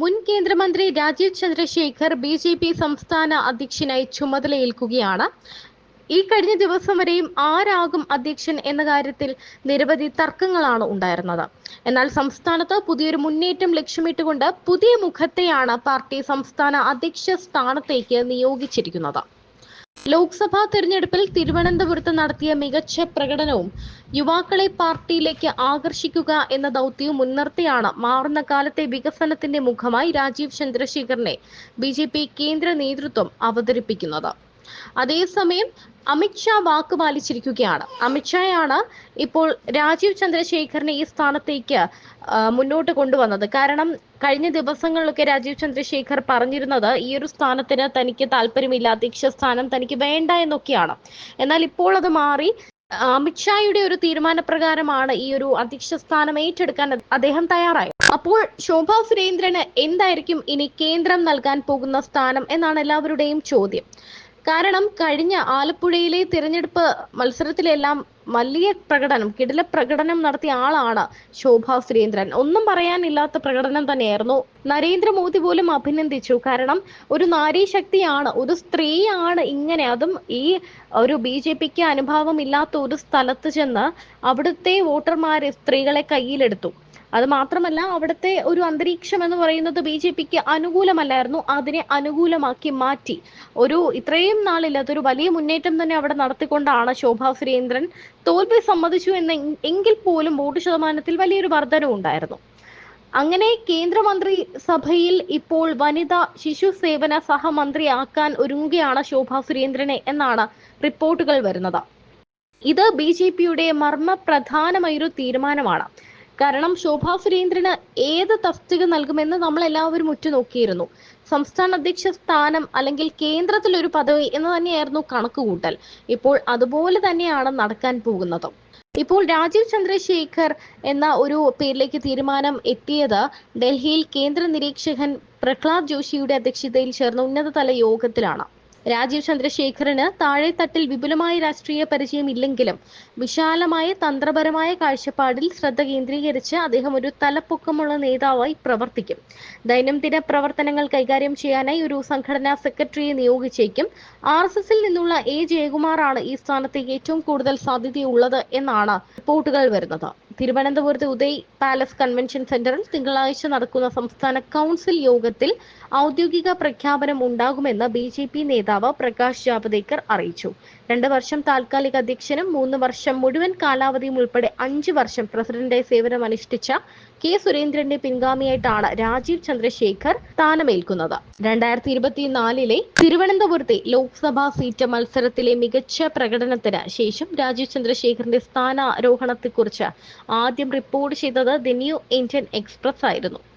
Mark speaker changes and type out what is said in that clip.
Speaker 1: മുൻ കേന്ദ്രമന്ത്രി Rajeev Chandrasekhar B J P സംസ്ഥാന അധ്യക്ഷനായി ചുമതലയേൽക്കുകയാണ്. ഈ കഴിഞ്ഞ ദിവസം വരെയും ആരാകും അധ്യക്ഷൻ എന്ന കാര്യത്തിൽ നിരവധി തർക്കങ്ങളാണ് ഉണ്ടായിരുന്നത്. എന്നാൽ സംസ്ഥാനത്ത് പുതിയൊരു മുന്നേറ്റം ലക്ഷ്യമിട്ടുകൊണ്ട് പുതിയ മുഖത്തെയാണ് പാർട്ടി സംസ്ഥാന അധ്യക്ഷ സ്ഥാനത്തേക്ക് നിയോഗിച്ചിരിക്കുന്നത്. ലോക്സഭാ തെരഞ്ഞെടുപ്പിൽ തിരുവനന്തപുരത്ത് നടത്തിയ മികച്ച പ്രകടനവും യുവാക്കളെ പാർട്ടിയിലേക്ക് ആകർഷിക്കുക എന്ന ദൗത്യവും മുൻനിർത്തിയാണ് മാറുന്ന കാലത്തെ വികസനത്തിന്റെ മുഖമായി രാജീവ് ചന്ദ്രശേഖറിനെ ബി കേന്ദ്ര നേതൃത്വം അവതരിപ്പിക്കുന്നത്. അതേസമയം അമിത്ഷാ വാക്ക് പാലിച്ചിരിക്കുകയാണ്. അമിത്ഷായാണ് ഇപ്പോൾ രാജീവ് ചന്ദ്രശേഖറിനെ ഈ സ്ഥാനത്തേക്ക് മുന്നോട്ട് കൊണ്ടുവന്നത്. കാരണം കഴിഞ്ഞ ദിവസങ്ങളിലൊക്കെ രാജീവ് ചന്ദ്രശേഖർ പറഞ്ഞിരുന്നത് ഈ ഒരു സ്ഥാനത്തിന് തനിക്ക് താല്പര്യമില്ല അധ്യക്ഷ സ്ഥാനം തനിക്ക് വേണ്ട എന്നൊക്കെയാണ്. എന്നാൽ ഇപ്പോൾ അത് മാറി അമിത്ഷായുടെ ഒരു തീരുമാനപ്രകാരമാണ് ഈ ഒരു അധ്യക്ഷ സ്ഥാനം ഏറ്റെടുക്കാൻ അദ്ദേഹം തയ്യാറായി അപ്പോൾ ശോഭാ സുരേന്ദ്രന് എന്തായിരിക്കും ഇനി കേന്ദ്രം നൽകാൻ പോകുന്ന സ്ഥാനം എന്നാണ് എല്ലാവരുടെയും ചോദ്യം. കാരണം കഴിഞ്ഞ ആലപ്പുഴയിലെ തിരഞ്ഞെടുപ്പ് മത്സരത്തിലെല്ലാം വലിയ പ്രകടനം കിടില പ്രകടനം നടത്തിയ ആളാണ് ശോഭ സുരേന്ദ്രൻ. ഒന്നും പറയാനില്ലാത്ത പ്രകടനം തന്നെയായിരുന്നു. നരേന്ദ്രമോദി പോലും അഭിനന്ദിച്ചു. കാരണം ഒരു നാരീശക്തിയാണ് ഒരു സ്ത്രീയാണ് ഇങ്ങനെ. അതും ഈ ഒരു ബി ജെ പിക്ക് അനുഭാവമില്ലാത്ത ഒരു സ്ഥലത്ത് ചെന്ന് അവിടുത്തെ വോട്ടർമാരെ സ്ത്രീകളെ കയ്യിലെടുത്തു. അത് മാത്രമല്ല അവിടുത്തെ ഒരു അന്തരീക്ഷം എന്ന് പറയുന്നത് ബി ജെ പിക്ക് അനുകൂലമല്ലായിരുന്നു. അതിനെ അനുകൂലമാക്കി മാറ്റി. ഒരു ഇത്രയും ഒരു വലിയ മുന്നേറ്റം തന്നെ അവിടെ നടത്തിക്കൊണ്ടാണ് ശോഭാ സുരേന്ദ്രൻ തോൽവി സമ്മതിച്ചു എന്ന എങ്കിൽ പോലും വോട്ട് ശതമാനത്തിൽ വലിയൊരു വർധനവുണ്ടായിരുന്നു അങ്ങനെ കേന്ദ്രമന്ത്രി സഭയിൽ ഇപ്പോൾ വനിതാ ശിശു സേവന സഹമന്ത്രിയാക്കാൻ ഒരുങ്ങുകയാണ് ശോഭാ സുരേന്ദ്രനെ എന്നാണ് റിപ്പോർട്ടുകൾ വരുന്നത്. ഇത് ബി ജെ പിയുടെ മർമ്മ പ്രധാനമായൊരു തീരുമാനമാണ്. കാരണം ശോഭാ സുരേന്ദ്രന് ഏത് തസ്തിക നൽകുമെന്ന് നമ്മൾ എല്ലാവരും ഉറ്റുനോക്കിയിരുന്നു. സംസ്ഥാന അധ്യക്ഷ സ്ഥാനം അല്ലെങ്കിൽ കേന്ദ്രത്തിൽ ഒരു പദവി എന്ന് തന്നെയായിരുന്നു കണക്കുകൂട്ടൽ. ഇപ്പോൾ അതുപോലെ തന്നെയാണ് നടക്കാൻ പോകുന്നത്. ഇപ്പോൾ രാജീവ് ചന്ദ്രശേഖർ എന്ന ഒരു പേരിലേക്ക് തീരുമാനം എത്തിയത് ഡൽഹിയിൽ കേന്ദ്ര നിരീക്ഷകൻ പ്രഹ്ലാദ് ജോഷിയുടെ അധ്യക്ഷതയിൽ ചേർന്ന ഉന്നതതല യോഗത്തിലാണ്. രാജീവ് ചന്ദ്രശേഖറിന് താഴെത്തട്ടിൽ വിപുലമായ രാഷ്ട്രീയ പരിചയം ഇല്ലെങ്കിലും വിശാലമായ തന്ത്രപരമായ കാഴ്ചപ്പാടിൽ ശ്രദ്ധ കേന്ദ്രീകരിച്ച് അദ്ദേഹം ഒരു തലപ്പൊക്കമുള്ള നേതാവായി പ്രവർത്തിക്കും. ദൈനംദിന പ്രവർത്തനങ്ങൾ കൈകാര്യം ചെയ്യാനായി ഒരു സംഘടനാ സെക്രട്ടറിയെ നിയോഗിച്ചേക്കും. ആർ എസ് എസിൽ നിന്നുള്ള എ ജയകുമാറാണ് ഈ സ്ഥാനത്തേക്ക് ഏറ്റവും കൂടുതൽ സാധ്യതയുള്ളത് എന്നാണ് റിപ്പോർട്ടുകൾ വരുന്നത്. തിരുവനന്തപുരത്ത് ഉദയ് പാലസ് കൺവെൻഷൻ സെന്ററിൽ തിങ്കളാഴ്ച നടക്കുന്ന സംസ്ഥാന കൗൺസിൽ യോഗത്തിൽ ഔദ്യോഗിക പ്രഖ്യാപനം ഉണ്ടാകുമെന്ന് ബി ജെ പി നേതാവ് പ്രകാശ് ജാവദേക്കർ അറിയിച്ചു. രണ്ട് വർഷം താൽക്കാലിക അധ്യക്ഷനും മൂന്ന് വർഷം മുഴുവൻ കാലാവധിയും ഉൾപ്പെടെ അഞ്ച് വർഷം പ്രസിഡന്റായി സേവനമനുഷ്ഠിച്ച കെ സുരേന്ദ്രന്റെ പിൻഗാമിയായിട്ടാണ് രാജീവ് ചന്ദ്രശേഖർ സ്ഥാനമേൽക്കുന്നത്. രണ്ടായിരത്തി ഇരുപത്തിനാലിലെ തിരുവനന്തപുരത്തെ ലോക്സഭാ സീറ്റ് മത്സരത്തിലെ മികച്ച പ്രകടനത്തിന് ശേഷം രാജീവ് ചന്ദ്രശേഖറിന്റെ സ്ഥാനാരോഹണത്തെക്കുറിച്ച് ആദ്യം റിപ്പോർട്ട് ചെയ്തത് ദി ന്യൂ ഇന്ത്യൻ എക്സ്പ്രസ് ആയിരുന്നു.